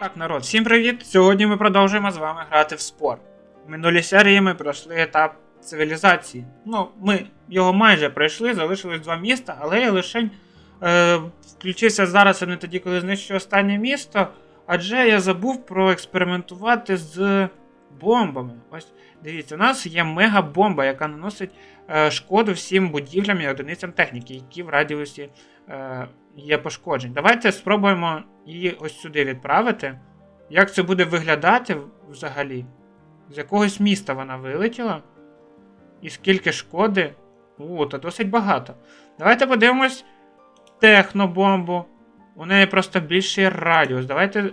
Так, народ, всім привіт! Сьогодні ми продовжуємо з вами грати в спор. В минулій серії ми пройшли етап цивілізації. Ну, ми його майже пройшли, залишилось два міста, але я лише е, включився зараз, а не тоді, коли знищу останнє місто, адже я забув проекспериментувати з бомбами. Ось дивіться, у нас є мега-бомба, яка наносить е, шкоду всім будівлям і одиницям техніки, які в радіусі е, є пошкоджень. Давайте спробуємо її ось сюди відправити. Як це буде виглядати взагалі? З якогось міста вона вилетіла? І скільки шкоди? У, то досить багато. Давайте подивимось технобомбу. У неї просто більший радіус. Давайте.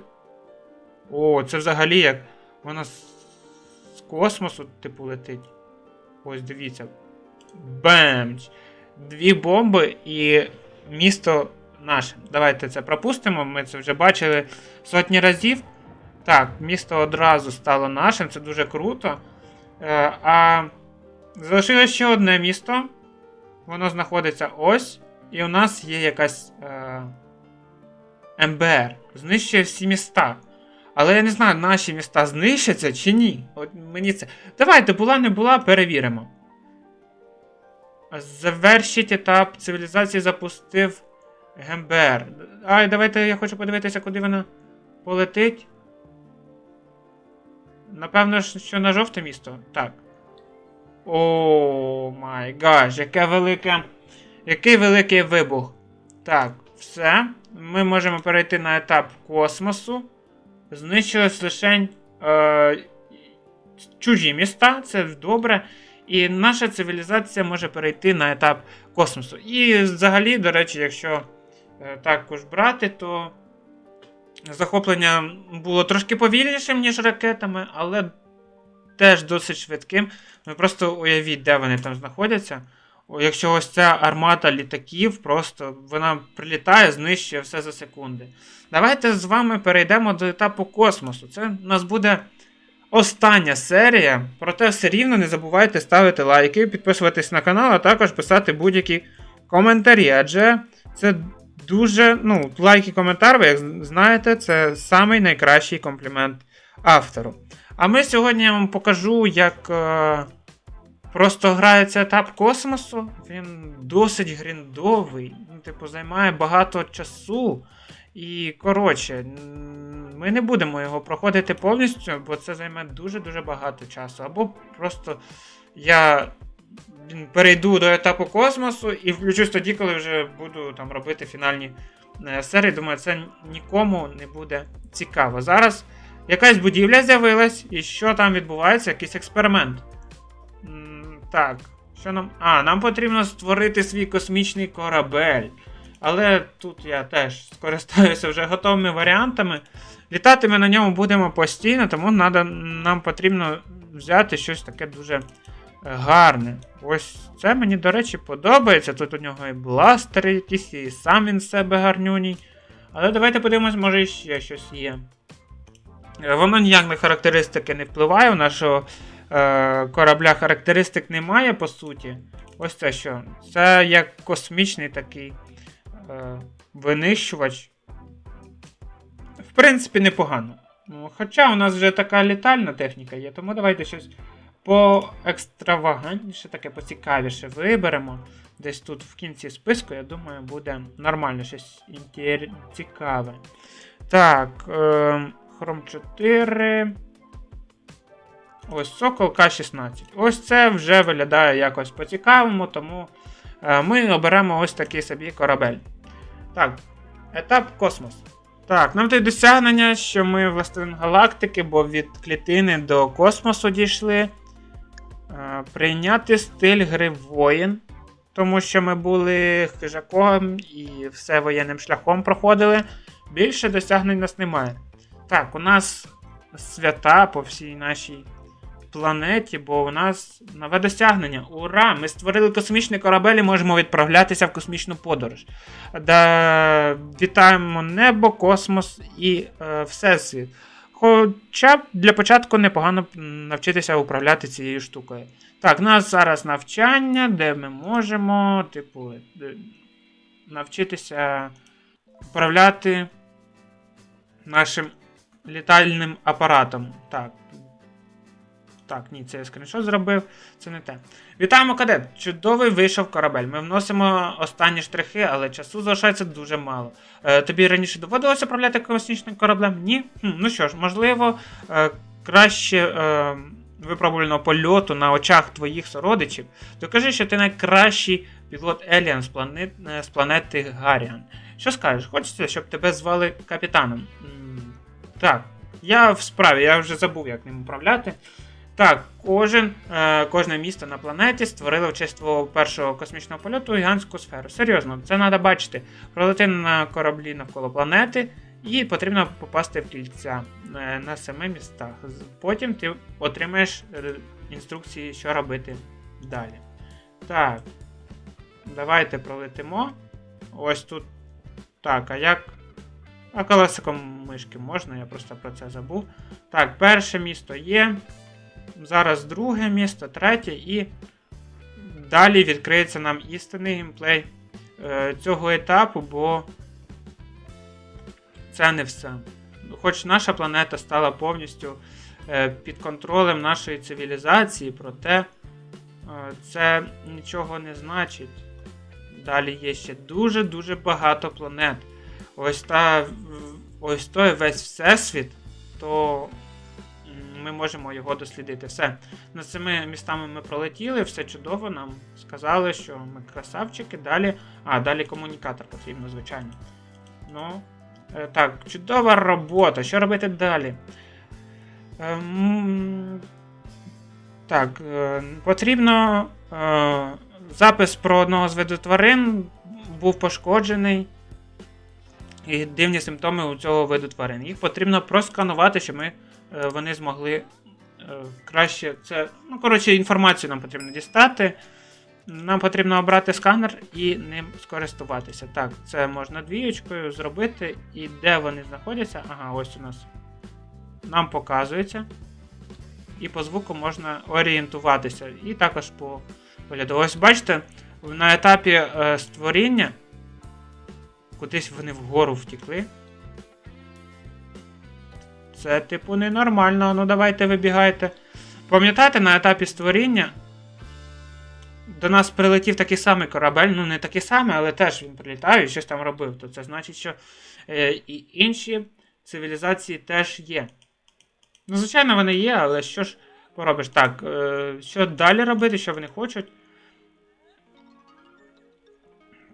О, це взагалі як вона з космосу, типу, летить. Ось дивіться. Бемч! Дві бомби і місто наше. Давайте це пропустимо. Ми це вже бачили сотні разів. Так, місто одразу стало нашим, це дуже круто. Е, а залишилось ще одне місто. Воно знаходиться ось. І у нас є якась е, МБР. Знищує всі міста. Але я не знаю, наші міста знищаться чи ні. От мені це. Давайте, була не була, перевіримо. Завершить етап цивілізації запустив ГМБР. Ай, давайте я хочу подивитися, куди вона полетить. Напевно, що на жовте місто. Так. О май гаш, яке велике. Який великий вибух. Так, все. Ми можемо перейти на етап космосу. Знищилось лише е, чужі міста, це добре. І наша цивілізація може перейти на етап космосу. І взагалі, до речі, якщо е, також брати, то захоплення було трошки повільнішим, ніж ракетами, але теж досить швидким. Ви просто уявіть, де вони там знаходяться. Якщо ось ця армата літаків, просто вона прилітає, знищує все за секунди. Давайте з вами перейдемо до етапу космосу. Це у нас буде остання серія. Проте все рівно не забувайте ставити лайки, підписуватись на канал, а також писати будь-які коментарі. Адже це дуже. Ну, лайк і коментар, ви як знаєте, це самий найкращий комплімент автору. А ми сьогодні я вам покажу, як. Е, Просто грається етап космосу, він досить гріндовий, ну, типу, займає багато часу. І, коротше, ми не будемо його проходити повністю, бо це займе дуже-дуже багато часу. Або просто я перейду до етапу космосу і включусь тоді, коли вже буду там робити фінальні е, серії. Думаю, це нікому не буде цікаво. Зараз якась будівля з'явилась, і що там відбувається, якийсь експеримент. Так, що нам. А, нам потрібно створити свій космічний корабель. Але тут я теж скористаюся вже готовими варіантами. Літати ми на ньому будемо постійно, тому надо, нам потрібно взяти щось таке дуже гарне. Ось це мені, до речі, подобається. Тут у нього і бластери якісь, і сам він себе гарнюній. Але давайте подивимось, може ще щось є. Воно ніяк на характеристики не впливає у нашого е, корабля характеристик немає, по суті. Ось це що? Це як космічний такий е, винищувач. В принципі, непогано. Ну, Хоча у нас вже така літальна техніка є, тому давайте щось поекстравагантніше, таке поцікавіше виберемо. Десь тут в кінці списку, я думаю, буде нормально щось інтер... цікаве. Так, е, Chrome 4. Ось Сокол К16. Ось це вже виглядає якось по-цікавому, тому е, ми оберемо ось такий собі корабель. Так, етап космос. Так, нам тут досягнення, що ми властелин галактики, бо від клітини до космосу дійшли. Е, прийняти стиль гри воїн. Тому що ми були хижаком і все воєнним шляхом проходили. Більше досягнень нас немає. Так, у нас свята по всій нашій планеті, бо у нас нове досягнення. Ура! Ми створили космічний корабель і можемо відправлятися в космічну подорож. Да, Вітаємо небо, космос і е, Всесвіт. Хоча б для початку непогано навчитися управляти цією штукою. Так, у нас зараз навчання, де ми можемо, типу, навчитися управляти нашим літальним апаратом. Так. Так, ні, це я скріншот зробив, це не те. Вітаємо, кадет! Чудовий вийшов корабель. Ми вносимо останні штрихи, але часу залишається дуже мало. Е, тобі раніше доводилося управляти космічним кораблем? Ні? Хм, ну що ж, можливо, е, краще е, випробувального польоту на очах твоїх сородичів. Докажи, що ти найкращий пілот Еліан з, планет, е, з планети Гаріан. Що скажеш? Хочеться, щоб тебе звали капітаном? М, Так, я в справі, я вже забув, як ним управляти. Так, кожен, е, кожне місто на планеті створило в честь твого першого космічного польоту гігантську сферу. Серйозно, це треба бачити. Пролети на кораблі навколо планети, і потрібно попасти в кільця е, на семи містах. Потім ти отримаєш е, інструкції, що робити далі. Так. Давайте пролетимо. Ось тут. Так, а як. А колесиком мишки можна, я просто про це забув. Так, перше місто є. Зараз друге місто, третє, і далі відкриється нам істинний геймплей е, цього етапу, бо це не все. Хоч наша планета стала повністю е, під контролем нашої цивілізації, проте е, це нічого не значить. Далі є ще дуже-дуже багато планет. Ось та ось той весь всесвіт, то ми можемо його дослідити. Все. Над цими містами ми пролетіли, все чудово. Нам сказали, що ми красавчики. Далі. А, далі комунікатор потрібно, звичайно. Ну. е, Так, чудова робота. Що робити далі? Ем, Так, е, потрібно. е, Запис про одного з виду тварин був пошкоджений. І дивні симптоми у цього виду тварин. Їх потрібно просканувати, щоб ми, вони змогли е, краще це. Ну, коротше, інформацію нам потрібно дістати. Нам потрібно обрати сканер і ним скористуватися. Так, це можна двієчкою зробити. І де вони знаходяться? Ага, ось у нас. Нам показується. І по звуку можна орієнтуватися. І також по вигляду. Ось бачите, на етапі е, створіння кудись вони вгору втікли. Це, типу, ненормально. Ну давайте вибігайте. Пам'ятаєте, на етапі створіння до нас прилетів такий самий корабель, ну не такий самий, але теж він прилітав і щось там робив. То це значить, що е, і інші цивілізації теж є. Ну, звичайно, вони є, але що ж поробиш? Так, е, що далі робити, що вони хочуть?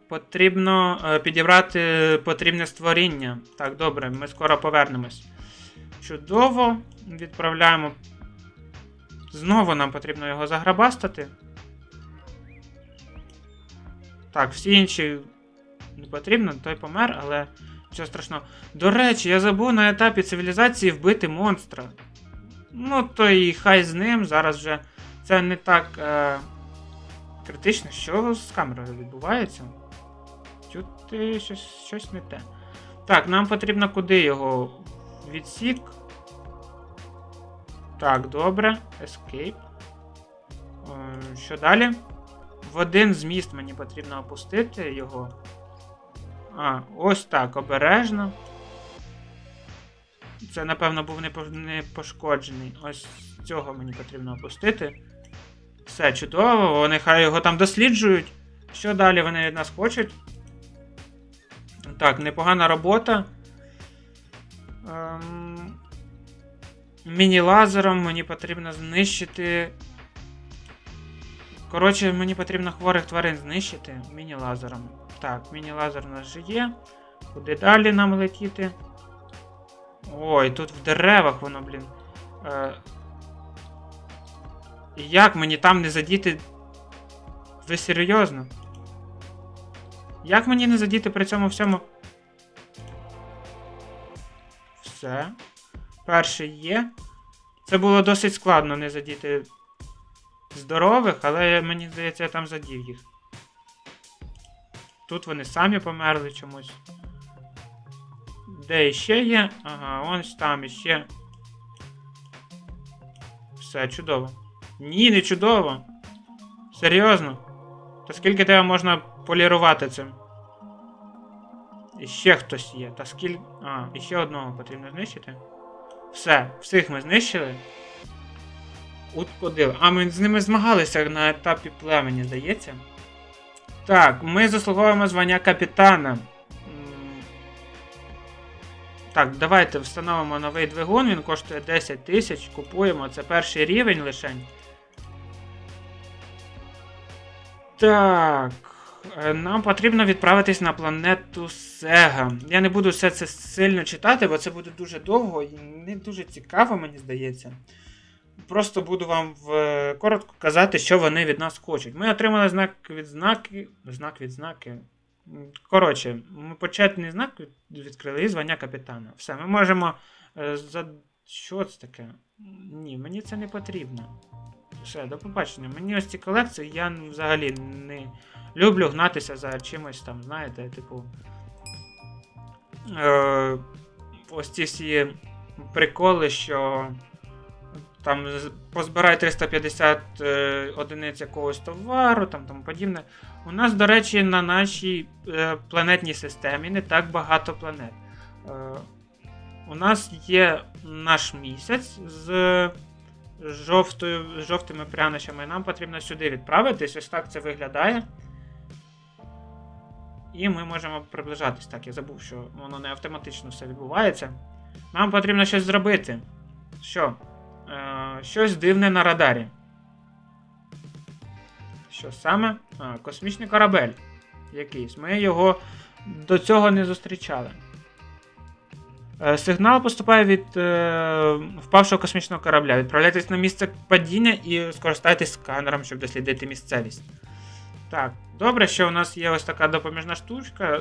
Потрібно е, підібрати потрібне створіння. Так, добре, ми скоро повернемось. Чудово. Відправляємо. Знову нам потрібно його заграбастати. Так, всі інші не потрібно, той помер, але нічого страшного. До речі, я забув на етапі цивілізації вбити монстра. Ну, то і хай з ним. Зараз вже це не так е, критично. Що з камерою відбувається? Чути щось, щось не те. Так, нам потрібно куди його відсік. Так, добре. Escape. Е, Що далі? В один з міст мені потрібно опустити його. А, ось так, обережно. Це, напевно, був не пошкоджений. Ось цього мені потрібно опустити. Все чудово, вони хай його там досліджують. Що далі вони від нас хочуть? Так, непогана робота. Ем... Міні-лазером мені потрібно знищити. Коротше, мені потрібно хворих тварин знищити міні-лазером. Так, міні-лазер у нас вже є. Куди далі нам летіти? Ой, тут в деревах воно, блін. Е... Як мені там не задіти. Ви серйозно? Як мені не задіти при цьому всьому? Все. Перший є. Це було досить складно не задіти здорових, але мені здається, я там задів їх. Тут вони самі померли чомусь. Де іще є? Ага, ось там іще. Все, чудово. Ні, не чудово. Серйозно. То скільки тебе можна полірувати цим? І ще хтось є. Та скільки. А, і ще одного потрібно знищити. Все, всіх ми знищили. Утходили. А ми з ними змагалися на етапі племені, здається. Так, ми заслуговуємо звання капітана. Так, давайте встановимо новий двигун, він коштує 10 тисяч, купуємо. Це перший рівень лишень. Так. Е, Нам потрібно відправитись на планету Сега. Я не буду все це сильно читати, бо це буде дуже довго і не дуже цікаво, мені здається. Просто буду вам в... коротко казати, що вони від нас хочуть. Ми отримали знак відзнаки. Знак відзнаки. Коротше, ми почетний знак відкрили і звання капітана. Все, ми можемо. е, За... Що це таке? Ні, мені це не потрібно. Все, до побачення. Мені ось ці колекції я взагалі не люблю гнатися за чимось там, знаєте, типу. Е, ось ці всі приколи, що там позбирай 350 е, одиниць якогось товару, там тому подібне. У нас, до речі, на нашій е, планетній системі не так багато планет. Е, у нас є наш місяць з жовтою, жовтими прянощами. Нам потрібно сюди відправитись. Ось так це виглядає. І ми можемо приближатись. Так, я забув, що воно не автоматично все відбувається. Нам потрібно щось зробити. Що? Е, щось дивне на радарі. Що саме? А, космічний корабель. Якийсь. Ми його до цього не зустрічали. Е, Сигнал поступає від е, впавшого космічного корабля. Відправляйтесь на місце падіння і скористайтесь сканером, щоб дослідити місцевість. Так, добре, що у нас є ось така допоміжна штучка,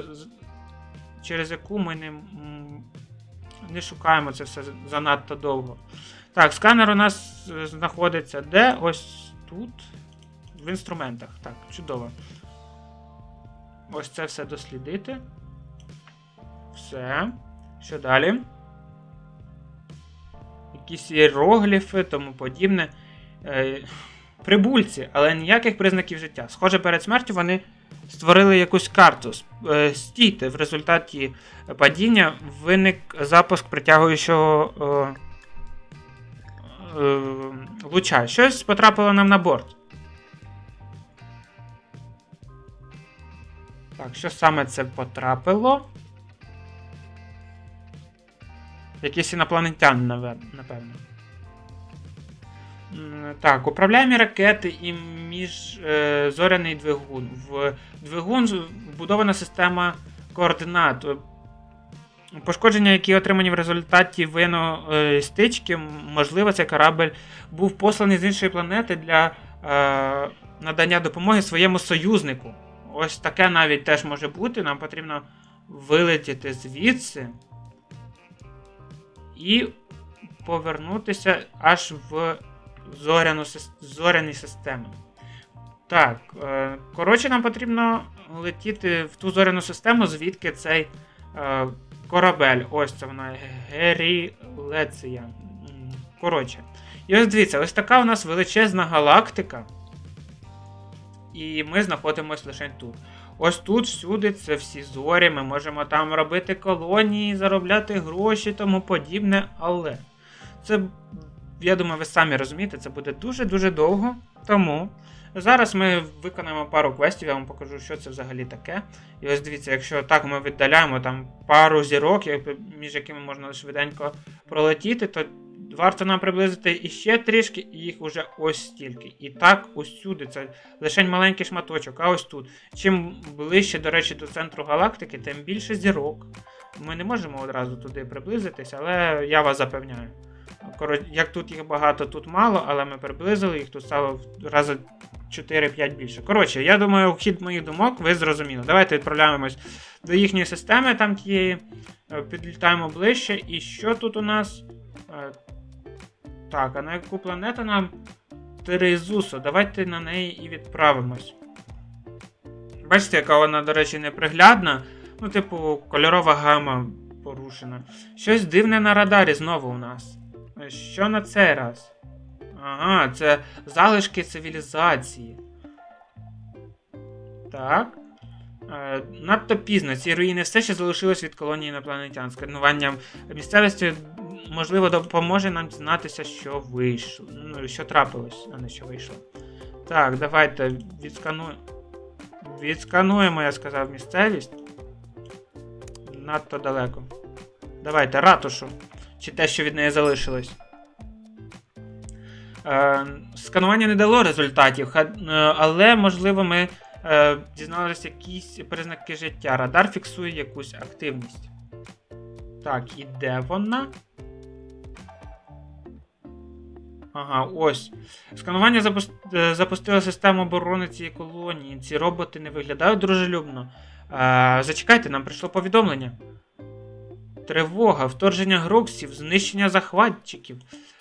через яку ми не, не шукаємо це все занадто довго. Так, сканер у нас е, знаходиться де? Ось тут. В інструментах. Так, чудово. Ось це все дослідити. Все. Що далі? Якісь іерогліфи, тому подібне. Прибульці, але ніяких признаків життя. Схоже, перед смертю вони створили якусь карту. Е, Стійте, в результаті падіння виник запуск притягуючого е, е, луча. Щось потрапило нам на борт. Так, що саме це потрапило? Якийсь інопланетян, напевно. Так, управляємі ракети і міжзоряний двигун. В двигун вбудована система координат. Е, Пошкодження, які отримані в результаті воєнної стички, можливо, цей корабль був посланий з іншої планети для е, надання допомоги своєму союзнику. Ось таке навіть теж може бути. Нам потрібно вилетіти звідси і повернутися аж в зоряну, зоряні системи. Так, е, коротше, нам потрібно летіти в ту зоряну систему, звідки цей е, корабель. Ось це вона Герілеція. Коротше. І ось дивіться, ось така у нас величезна галактика. І ми знаходимося лише тут. Ось тут всюди це всі зорі, ми можемо там робити колонії, заробляти гроші, тому подібне, але це, я думаю, ви самі розумієте, це буде дуже-дуже довго. Тому зараз ми виконаємо пару квестів, я вам покажу, що це взагалі таке. І ось дивіться, якщо так ми віддаляємо там пару зірок, між якими можна швиденько пролетіти, то варто нам приблизити іще трішки, і їх уже ось стільки. І так усюди. Це лише маленький шматочок, а ось тут. Чим ближче, до речі, до центру галактики, тим більше зірок. Ми не можемо одразу туди приблизитись, але я вас запевняю. Як тут їх багато, тут мало, але ми приблизили їх, тут стало рази 4-5 більше. Коротше, я думаю, хід моїх думок ви зрозуміли. Давайте відправляємось до їхньої системи, там тієї, е, підлітаємо ближче. І що тут у нас? Е, Так, а на яку планету нам? Терезусо, давайте на неї і відправимось. Бачите, яка вона, до речі, неприглядна. Ну, типу, кольорова гама порушена. Щось дивне на радарі знову у нас. Е, Що на цей раз? Ага, це залишки цивілізації. Так. Е, надто пізно. Ці руїни все ще залишились від колонії інопланетян. Скануванням місцевості можливо, допоможе нам дізнатися, що вийшло. Ну, що трапилось, а не що вийшло. Так, давайте відскануємо. Відскануємо, я сказав, місцевість. Надто далеко. Давайте ратушу. Чи те, що від неї залишилось. Е, сканування не дало результатів, е, але, можливо, ми е, дізналися якісь признаки життя. Радар фіксує якусь активність. Так, і де вона? Ага, ось. Сканування запус... е, запустило систему оборони цієї колонії. Ці роботи не виглядають дружелюбно. Е, зачекайте, нам прийшло повідомлення. Тривога, вторження гроксів, знищення захватчиків,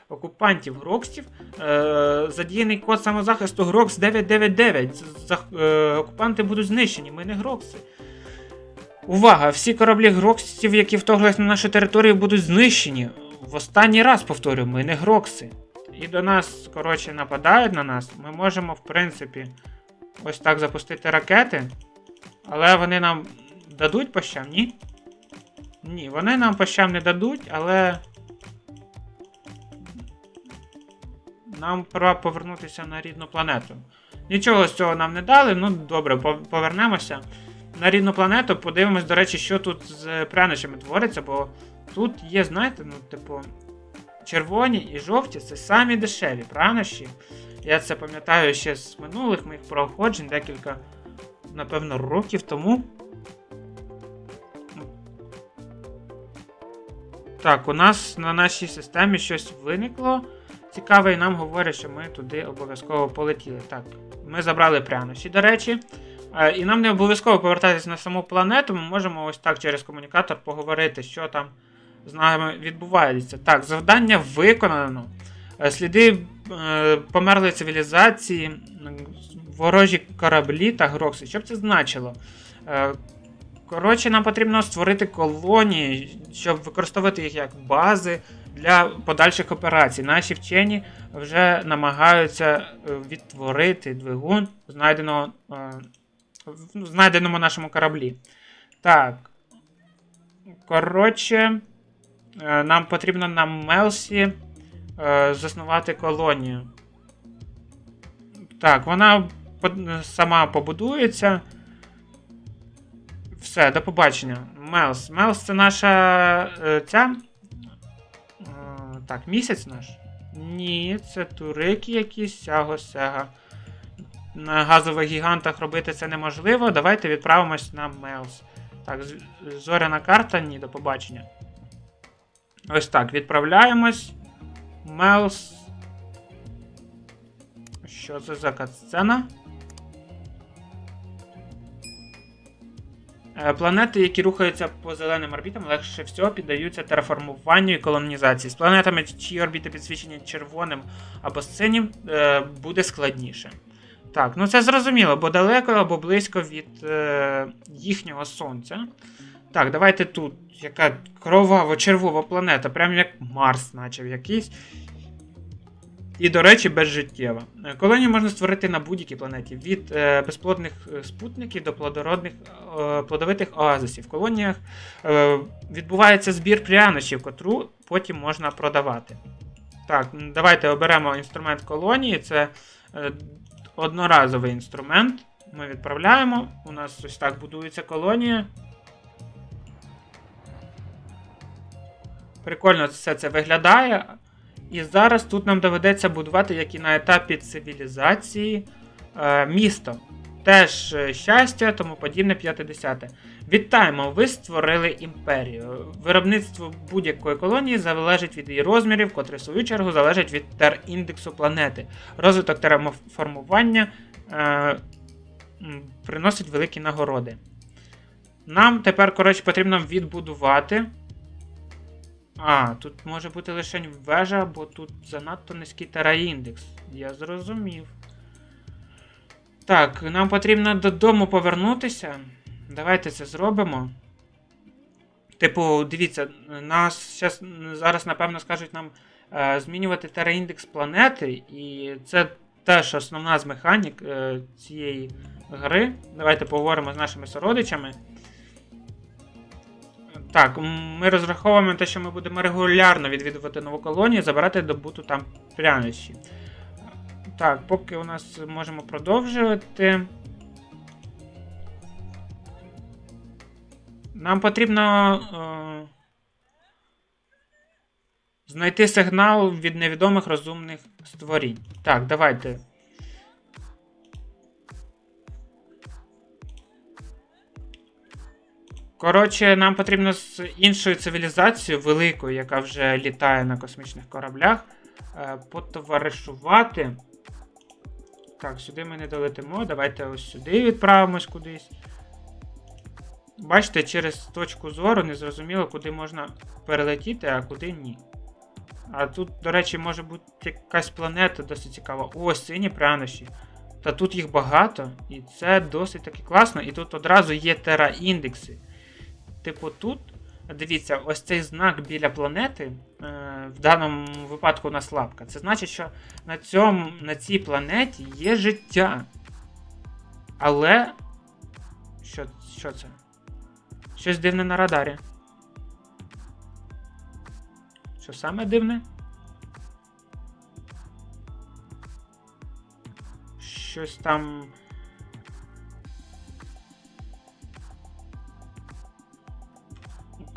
окупантів гроксів. Е, задіяний код самозахисту Грокс 999. Зах- е, окупанти будуть знищені, ми не грокси. Увага! Всі кораблі гроксів, які вторглись на нашу територію, будуть знищені. В останній раз повторю, ми не грокси. І до нас, коротше, нападають на нас. Ми можемо, в принципі, ось так запустити ракети. Але вони нам дадуть по щам, ні? Ні, вони нам по щам не дадуть, але. Нам пора повернутися на рідну планету. Нічого з цього нам не дали, ну добре, повернемося на рідну планету, подивимось, до речі, що тут з прянощами твориться, бо тут є, знаєте, ну, типу, червоні і жовті це самі дешеві прянощі. Я це пам'ятаю ще з минулих моїх проходжень, декілька, напевно, років тому. Так, у нас на нашій системі щось виникло. Цікаве, і нам говорять, що ми туди обов'язково полетіли. Так, ми забрали прянощі, до речі. Е, І нам не обов'язково повертатися на саму планету, ми можемо ось так через комунікатор поговорити, що там з нами відбувається. Так, завдання виконано. Е, Сліди е, померлої цивілізації, ворожі кораблі та грокси. Що б це значило? Коротше, нам потрібно створити колонії, щоб використовувати їх як бази для подальших операцій. Наші вчені вже намагаються е, відтворити двигун, знайденого, е, в знайденому нашому кораблі. Так. Коротше, е, нам потрібно на Мелсі заснувати колонію. Так, вона сама побудується. Все, до побачення. Мелс. Мелс це наша е, ця. Е, так, місяць наш? Ні, це турики якісь, сяго сяга. На газових гігантах робити це неможливо. Давайте відправимось на Мелс. Так, зоряна карта, ні, до побачення. Ось так, відправляємось. Мелс. Що це за катсцена? Планети, які рухаються по зеленим орбітам, легше всього піддаються тераформуванню і колонізації. З планетами, чиї орбіти підсвічені червоним або синім, е, буде складніше. Так, ну це зрозуміло, бо далеко або близько від е, їхнього сонця. Так, давайте тут. Яка кроваво-червова планета, прям як Марс, наче якийсь. І, до речі, безжиттєва. Колонію можна створити на будь-якій планеті, від е, безплодних е, спутників до плодородних е, плодовитих оазисів. В колоніях е, відбувається збір прянощів, котру потім можна продавати. Так, давайте оберемо інструмент колонії. Це е, одноразовий інструмент. Ми відправляємо. У нас ось так будується колонія. Прикольно все це виглядає. І зараз тут нам доведеться будувати, як і на етапі цивілізації, е, місто. Теж е, щастя, тому подібне 50. Вітаємо! Ви створили імперію. Виробництво будь-якої колонії залежить від її розмірів, котрі в свою чергу залежать від тер-індексу планети. Розвиток тераформування е, приносить великі нагороди. Нам тепер, коротше, потрібно відбудувати. А, тут може бути лише вежа, бо тут занадто низький тераіндекс. Я зрозумів. Так, нам потрібно додому повернутися. Давайте це зробимо. Типу, дивіться, нас щас, зараз, напевно, скажуть нам е, змінювати тераіндекс планети, і це теж основна з механік е, цієї гри. Давайте поговоримо з нашими сородичами. Так, ми розраховуємо те, що ми будемо регулярно відвідувати нову колонію, забирати добуту там прянощі. Так, поки у нас можемо продовжувати. Нам потрібно е, знайти сигнал від невідомих розумних створінь. Так, давайте. Коротше, нам потрібно з іншою цивілізацією, великою, яка вже літає на космічних кораблях, е, потоваришувати. Так, сюди ми не долетимо. Давайте ось сюди відправимось кудись. Бачите, через точку зору не зрозуміло, куди можна перелетіти, а куди ні. А тут, до речі, може бути якась планета досить цікава. О, сині прянощі. Та тут їх багато, і це досить таки класно. І тут одразу є тера-індекси. Типу, тут, дивіться, ось цей знак біля планети, е, в даному випадку у нас лапка. Це значить, що на, цьому, на цій планеті є життя. Але. Що, що це? Щось дивне на радарі. Що саме дивне? Щось там.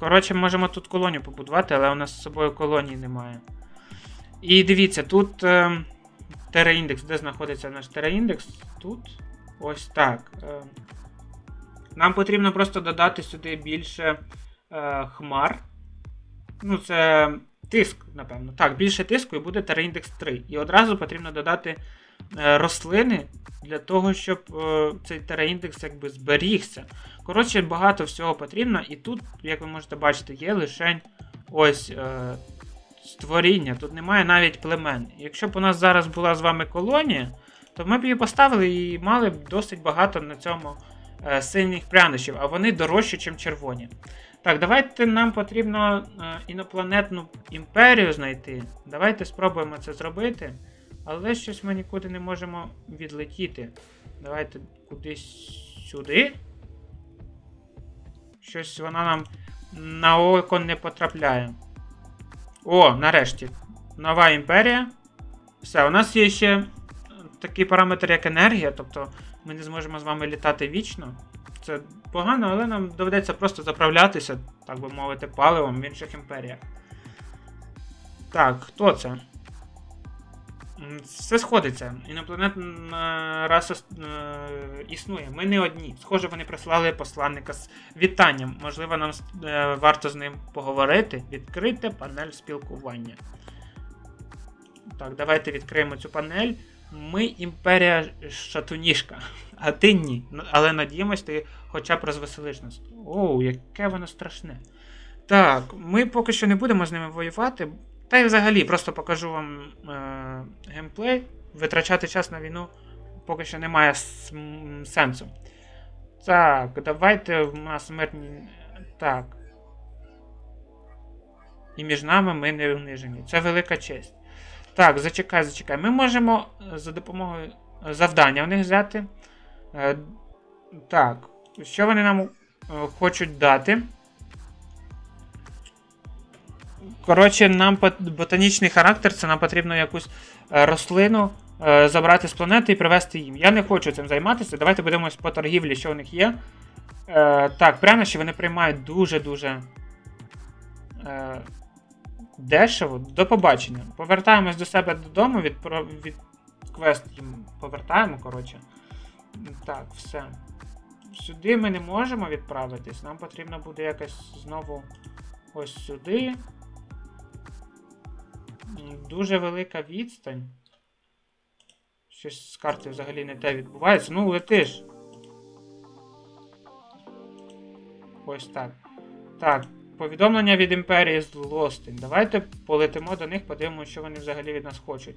Коротше, можемо тут колонію побудувати, але у нас з собою колонії немає. І дивіться, тут е, тераіндекс, де знаходиться наш тераіндекс? Тут. Ось так. Е, нам потрібно просто додати сюди більше е, хмар. Ну, це тиск, напевно. Так, більше тиску і буде тераіндекс 3. І одразу потрібно додати е, рослини для того, щоб е, цей тераіндекс якби зберігся. Коротше, багато всього потрібно, і тут, як ви можете бачити, є лише ось е, створіння. Тут немає навіть племен. Якщо б у нас зараз була з вами колонія, то ми б її поставили і мали б досить багато на цьому е, сильних прянощів, а вони дорожчі, ніж червоні. Так, давайте нам потрібно е, інопланетну імперію знайти. Давайте спробуємо це зробити. Але щось ми нікуди не можемо відлетіти. Давайте кудись сюди. Щось вона нам на око не потрапляє. О, нарешті. Нова імперія. Все, у нас є ще такий параметр, як енергія, тобто ми не зможемо з вами літати вічно. Це погано, але нам доведеться просто заправлятися, так би мовити, паливом в інших імперіях. Так, хто це? Все сходиться. Інопланетна раса е, існує. Ми не одні. Схоже, вони прислали посланника з вітанням. Можливо, нам е, варто з ним поговорити. Відкрити панель спілкування. Так, давайте відкриємо цю панель. Ми імперія шатуніжка, а ти ні. Ну, Але надіємось, ти хоча б розвеселиш нас. Оу, яке воно страшне. Так, ми поки що не будемо з ними воювати. Та й взагалі просто покажу вам е- геймплей. Витрачати час на війну поки що немає сенсу. Так, давайте в нас мирні. Так. І між нами ми не унижені. Це велика честь. Так, зачекай, зачекай. Ми можемо е, за допомогою е, завдання в них взяти. Е, Так, що вони нам е, хочуть дати? Коротше, нам ботанічний характер, це нам потрібно якусь е, рослину е, забрати з планети і привезти їм. Я не хочу цим займатися. Давайте подивимось по торгівлі, що у них є. Е, Так, прянощі вони приймають дуже-дуже дешево. До побачення. Повертаємось до себе додому, від, від квест їм повертаємо, коротше. Так, все. Сюди ми не можемо відправитись. Нам потрібно буде якось знову ось сюди. Дуже велика відстань. Щось з карти взагалі не те відбувається. Ну, летиш. Ось так. Так, повідомлення від імперії з Лостин. Давайте полетимо до них, подивимося, що вони взагалі від нас хочуть.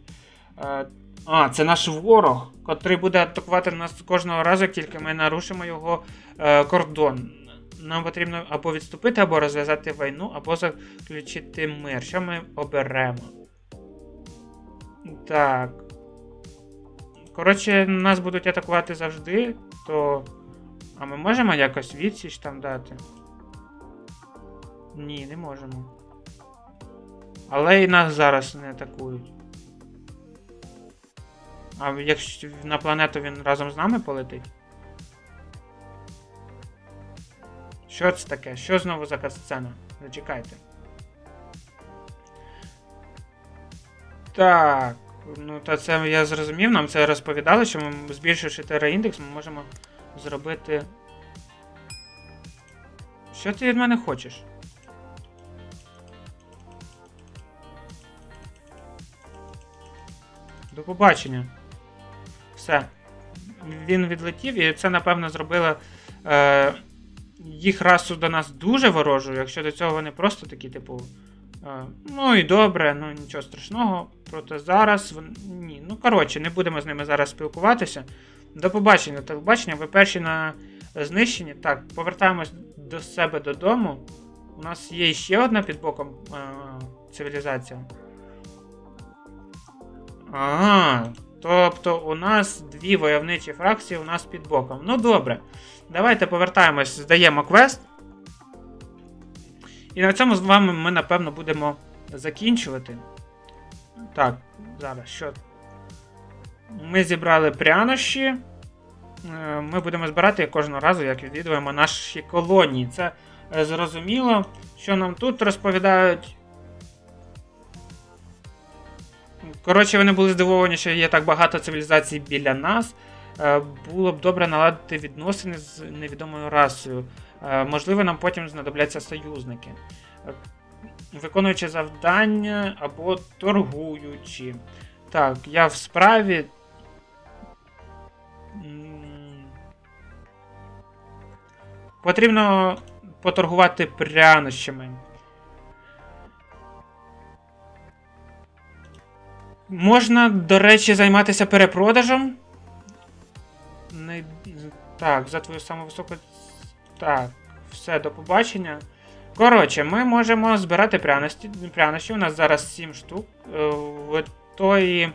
Е, а, це наш ворог, котрий буде атакувати нас кожного разу, тільки ми нарушимо його е, кордон. Нам потрібно або відступити, або розв'язати війну, або заключити мир. Що ми оберемо? Так. Коротше, нас будуть атакувати завжди, то. А ми можемо якось відсіч там дати? Ні, не можемо. Але і нас зараз не атакують. А якщо на планету він разом з нами полетить? Що це таке? Що знову за катсцена? Зачекайте. Так. Ну, та це я зрозумів, нам це розповідали, що ми, збільшивши терраіндекс, ми можемо зробити. Що ти від мене хочеш? До побачення. Все. Він відлетів, і це, напевно, зробило е, їх расу до нас дуже ворожу, якщо до цього вони просто такі, типу. Е, ну і добре, ну нічого страшного. Проте зараз. Ні. Ну, коротше, не будемо з ними зараз спілкуватися. До побачення, до побачення. Ви перші на знищенні. Так, повертаємось до себе додому. У нас є ще одна під боком е, цивілізація. Ага. Тобто у нас дві войовничі фракції у нас під боком. Ну добре. Давайте повертаємось, здаємо квест. І на цьому з вами ми, напевно, будемо закінчувати. Так, зараз що? Ми зібрали прянощі. Е, Ми будемо збирати кожного разу, як відвідуємо наші колонії. Це е, зрозуміло, що нам тут розповідають. Коротше, вони були здивовані, що є так багато цивілізацій біля нас. Е, Було б добре наладити відносини з невідомою расою. Е, Можливо, нам потім знадобляться союзники. Е, Виконуючи завдання або торгуючи. Так, я в справі. Потрібно поторгувати прянощами. Можна, до речі, займатися перепродажем. Не... Так, за твою саму високу. Так, все, до побачення. Коротше, ми можемо збирати пряності. прянощі. У нас зараз 7 штук. Е, В тої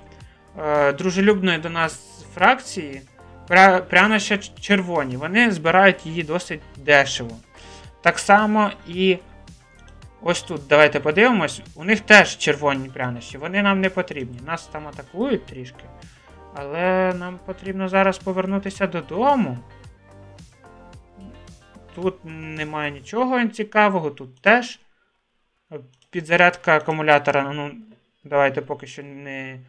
е, дружелюбної до нас фракції пря... пряноща червоні. Вони збирають її досить дешево. Так само і ось тут, давайте подивимось. У них теж червоні прянощі. Вони нам не потрібні. Нас там атакують трішки. Але нам потрібно зараз повернутися додому. Тут немає нічого цікавого, тут теж. Підзарядка акумулятора. Ну, давайте поки що не.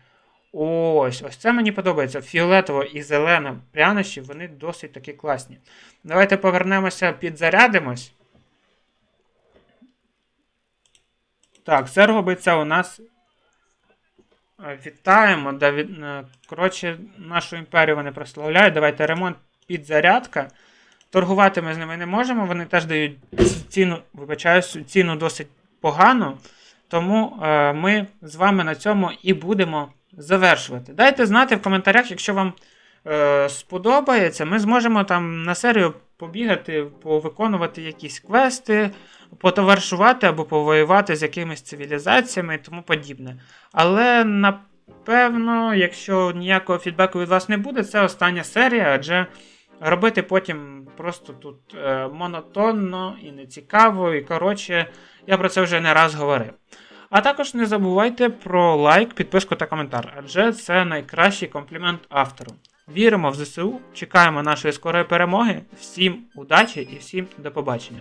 Ось, ось це мені подобається. Фіолетово і зелена прянощі, вони досить таки класні. Давайте повернемося, підзарядимось. Так, це робиться у нас. Вітаємо. Е, Коротше, нашу імперію вони прославляють. Давайте ремонт підзарядка. Торгувати ми з ними не можемо. Вони теж дають ціну, вибачаюсь, ціну досить погану. Тому е, ми з вами на цьому і будемо завершувати. Дайте знати в коментарях, якщо вам е, сподобається, ми зможемо там на серію побігати, повиконувати якісь квести, потоваришувати або повоювати з якимись цивілізаціями і тому подібне. Але напевно, якщо ніякого фідбеку від вас не буде, це остання серія, адже робити потім просто тут е, монотонно і нецікаво, і коротше, я про це вже не раз говорив. А також не забувайте про лайк, підписку та коментар, адже це найкращий комплімент автору. Віримо в ЗСУ, чекаємо нашої скорої перемоги. Всім удачі і всім до побачення.